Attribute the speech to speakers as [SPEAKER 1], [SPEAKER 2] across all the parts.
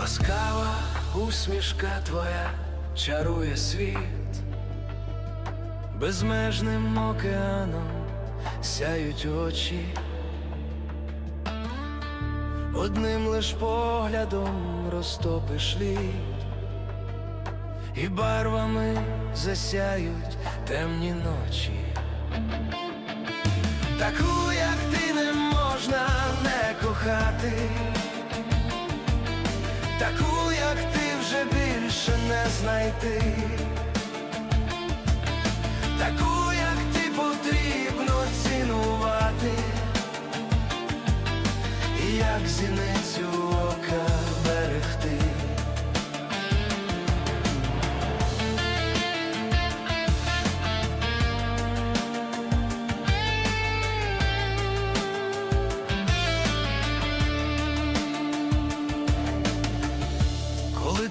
[SPEAKER 1] Ласкава усмішка твоя чарує світ, безмежним океаном сяють очі, одним лиш поглядом розтопиш лід, і барвами засяють темні ночі. Таку, як ти не можна не кохати, таку, як ти вже більше не знайти, таку, як ти потрібно цінувати, як зіницю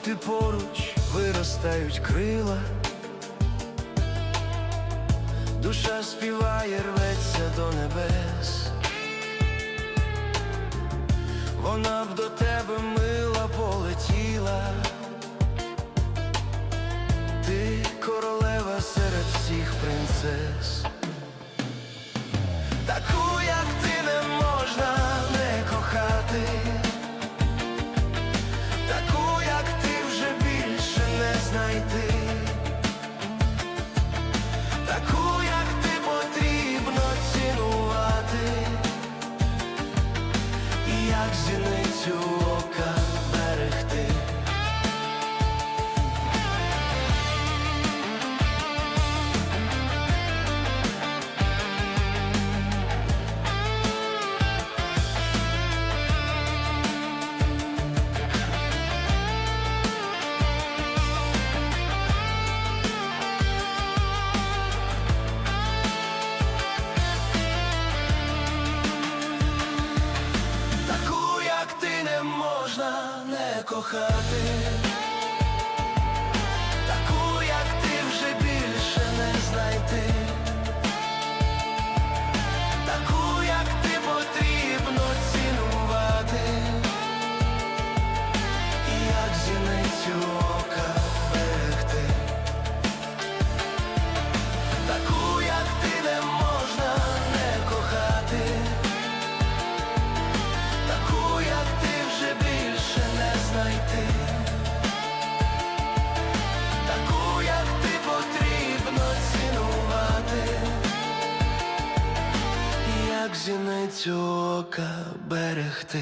[SPEAKER 1] ти поруч виростають крила, душа співає, рветься до небес, вона б до тебе мила полетіла, ти королева серед всіх принцес, таку, знайти, можна не кохати, працю берегти.